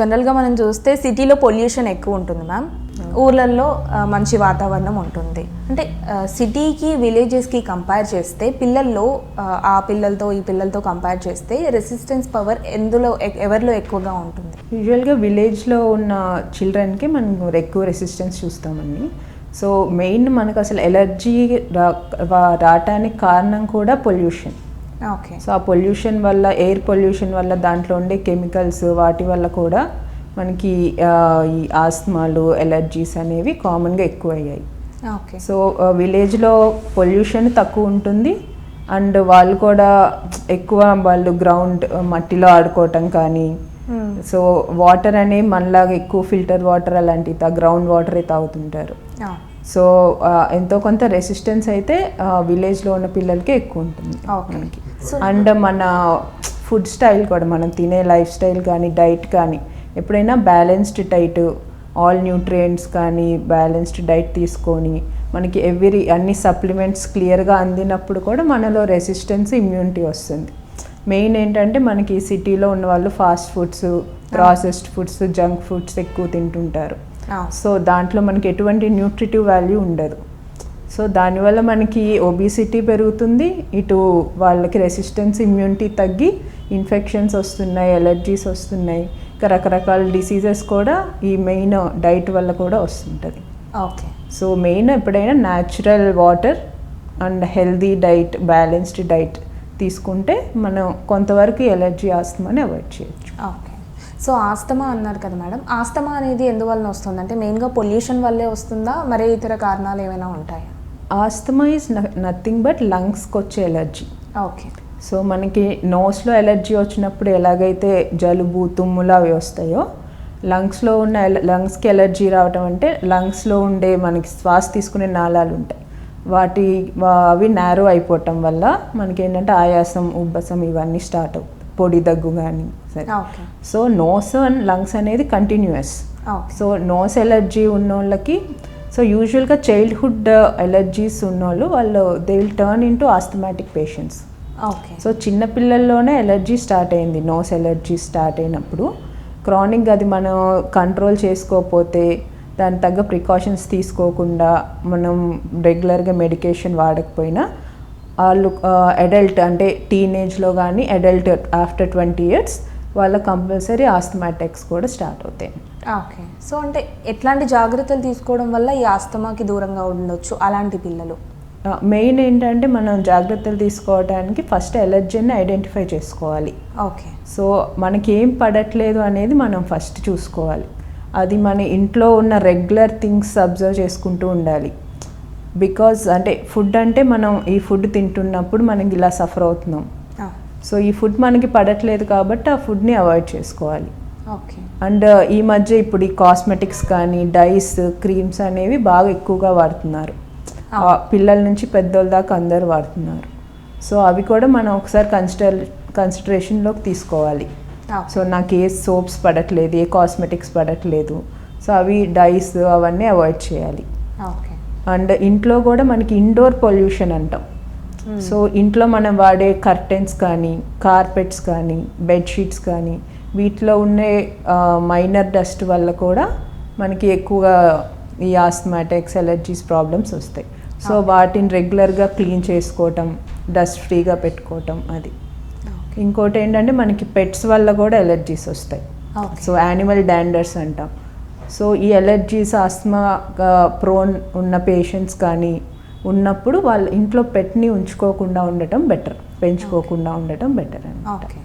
జనరల్గా మనం చూస్తే సిటీలో పొల్యూషన్ ఎక్కువ ఉంటుంది మ్యామ్. ఊర్లలో మంచి వాతావరణం ఉంటుంది. అంటే సిటీకి విలేజెస్కి కంపేర్ చేస్తే పిల్లల్లో ఆ, పిల్లలతో ఈ పిల్లలతో కంపేర్ చేస్తే రెసిస్టెన్స్ పవర్ ఎందులో ఎవరిలో ఎక్కువగా ఉంటుంది? యూజువల్గా విలేజ్లో ఉన్న చిల్డ్రన్కి మనం ఎక్కువ రెసిస్టెన్స్ చూస్తామండి. సో మెయిన్ మనకు అసలు ఎలర్జీ రా రావటానికి కారణం కూడా పొల్యూషన్. సో ఆ పొల్యూషన్ వల్ల ఎయిర్ పొల్యూషన్ వల్ల దాంట్లో ఉండే కెమికల్స్ వాటి వల్ల కూడా మనకి ఈ ఆస్మాలు ఎలర్జీస్ అనేవి కామన్గా ఎక్కువ అయ్యాయి ఓకే సో విలేజ్లో పొల్యూషన్ తక్కువ ఉంటుంది. అండ్ వాళ్ళు కూడా ఎక్కువ వాళ్ళు గ్రౌండ్ మట్టిలో ఆడుకోవటం కానీ సో వాటర్ అనేవి మనలాగా ఎక్కువ ఫిల్టర్ వాటర్ అలాంటివి గ్రౌండ్ వాటరే తాగుతుంటారు. సో ఆ, ఎంతో కొంత రెసిస్టెన్స్ అయితే విలేజ్లో ఉన్న పిల్లలకి ఎక్కువ ఉంటుంది ఓకే మనకి. అండ్ మన ఫుడ్ స్టైల్ కూడా మనం తినే లైఫ్ స్టైల్ కానీ డైట్ కానీ ఎప్పుడైనా బ్యాలెన్స్డ్ డైట్ ఆల్ న్యూట్రియంట్స్ కానీ బ్యాలెన్స్డ్ డైట్ తీసుకొని మనకి ఎవ్రీ అన్ని సప్లిమెంట్స్ క్లియర్గా అందినప్పుడు కూడా మనలో రెసిస్టెన్స్ ఇమ్యూనిటీ వస్తుంది. మెయిన్ ఏంటంటే మనకి సిటీలో ఉన్న వాళ్ళు fast foods processed foods junk foods ఎక్కువ తింటుంటారు. సో దాంట్లో మనకి ఎటువంటి న్యూట్రిటివ్ వాల్యూ ఉండదు. సో దానివల్ల మనకి ఒబిసిటీ పెరుగుతుంది. ఇటు వాళ్ళకి రెసిస్టెన్స్ ఇమ్యూనిటీ తగ్గి ఇన్ఫెక్షన్స్ వస్తున్నాయి ఎలర్జీస్ వస్తున్నాయి. ఇంకా రకరకాల డిసీజెస్ కూడా ఈ మెయిన్ డైట్ వల్ల కూడా వస్తుంటుంది. ఓకే. సో మెయిన్ ఎప్పుడైనా natural water and healthy diet balanced diet తీసుకుంటే మనం కొంతవరకు ఎలర్జీ ఆస్తమాని అవాయిడ్ చేయొచ్చు. ఓకే. సో ఆస్తమా అన్నారు కదా మేడం. ఆస్తమా అనేది ఎందువలన వస్తుంది అంటే మెయిన్గా పొల్యూషన్ వల్లే వస్తుందా? మరే ఇతర కారణాలు ఏమైనా ఉంటాయా? ఆస్తమా ఈజ్ నథింగ్ బట్ లంగ్స్కి వచ్చే ఎలర్జీ ఓకే సో మనకి నోస్లో ఎలర్జీ వచ్చినప్పుడు ఎలాగైతే జలుబు తుమ్ములు అవి వస్తాయో లంగ్స్లో ఉన్న ఎల- లంగ్స్కి ఎలర్జీ రావటం అంటే లంగ్స్లో ఉండే మనకి శ్వాస తీసుకునే నాళాలు ఉంటాయి. వాటి అవి నేరో అయిపోవటం వల్ల మనకి ఏంటంటే ఆయాసం ఉబ్బసం ఇవన్నీ స్టార్ట్ అవుతాయి పొడి దగ్గు కానీ సరే. Okay so nose and lungs అనేది కంటిన్యూస్ సో నోస్ ఎలర్జీ ఉన్న వాళ్ళకి సో యూజువల్గా చైల్డ్హుడ్ ఎలర్జీస్ ఉన్నోళ్ళు వాళ్ళు they will turn into asthmatic patients okay so చిన్నపిల్లల్లోనే allergy start అయింది. నోస్ ఎలర్జీ స్టార్ట్ అయినప్పుడు క్రానిక్ అది మనం కంట్రోల్ చేసుకోకపోతే దాని తగ్గ ప్రికాషన్స్ తీసుకోకుండా మనం రెగ్యులర్గా మెడికేషన్ వాడకపోయినా వాళ్ళు అడల్ట్ అంటే టీనేజ్లో కానీ అడల్ట్ ఆఫ్టర్ ట్వంటీ ఇయర్స్ వాళ్ళ కంపల్సరీ ఆస్థమాటిక్స్ కూడా స్టార్ట్ అవుతాయి. ఓకే. సో అంటే ఎట్లాంటి జాగ్రత్తలు తీసుకోవడం వల్ల ఈ ఆస్తమాకి దూరంగా ఉండొచ్చు అలాంటి పిల్లలు? మెయిన్ ఏంటంటే మనం జాగ్రత్తలు తీసుకోవడానికి ఫస్ట్ ఎలర్జీని ఐడెంటిఫై చేసుకోవాలి. ఓకే. సో మనకి ఏం పడట్లేదు అనేది మనం ఫస్ట్ చూసుకోవాలి. అది మన ఇంట్లో ఉన్న రెగ్యులర్ థింగ్స్ అబ్జర్వ్ చేసుకుంటూ ఉండాలి. బికాజ్ అంటే ఫుడ్ అంటే మనం ఈ ఫుడ్ తింటున్నప్పుడు మనకి ఇలా సఫర్ అవుతున్నాం. సో ఈ ఫుడ్ మనకి పడట్లేదు కాబట్టి ఆ ఫుడ్ని అవాయిడ్ చేసుకోవాలి. అండ్ ఈ మధ్య ఇప్పుడు ఈ కాస్మెటిక్స్ కానీ డైస్ క్రీమ్స్ అనేవి బాగా ఎక్కువగా వాడుతున్నారు. పిల్లల నుంచి పెద్దోళ్ళ దాకా అందరు వాడుతున్నారు. సో అవి కూడా మనం ఒకసారి కన్సిడర్ కన్సిడరేషన్లోకి తీసుకోవాలి. సో నాకు ఏ సోప్స్ పడట్లేదు ఏ కాస్మెటిక్స్ పడట్లేదు. సో అవి డైస్ అవన్నీ అవాయిడ్ చేయాలి. ఓకే. అండ్ ఇంట్లో కూడా మనకి ఇండోర్ పొల్యూషన్ అంటాం. సో ఇంట్లో మనం వాడే కర్టెన్స్ కానీ కార్పెట్స్ కానీ బెడ్షీట్స్ కానీ వీటిలో ఉండే మైనర్ డస్ట్ వల్ల కూడా మనకి ఎక్కువగా ఈ ఆస్మాటిక్స్ ఎలర్జీస్ ప్రాబ్లమ్స్ వస్తాయి. సో వాటిని రెగ్యులర్గా క్లీన్ చేసుకోవటం డస్ట్ ఫ్రీగా పెట్టుకోవటం అది. ఇంకోటి ఏంటంటే మనకి పెట్స్ వల్ల కూడా ఎలర్జీస్ వస్తాయి. సో యానిమల్ డాండర్స్ అంటాం. సో ఈ ఎలర్జీస్ ఆస్మా ప్రోన్ ఉన్న పేషెంట్స్ కానీ ఉన్నప్పుడు వాళ్ళ ఇంట్లో పెట్ని ఉంచుకోకుండా ఉండటం బెటర్ పెంచుకోకుండా ఉండటం బెటర్ అనమాట ఓకే.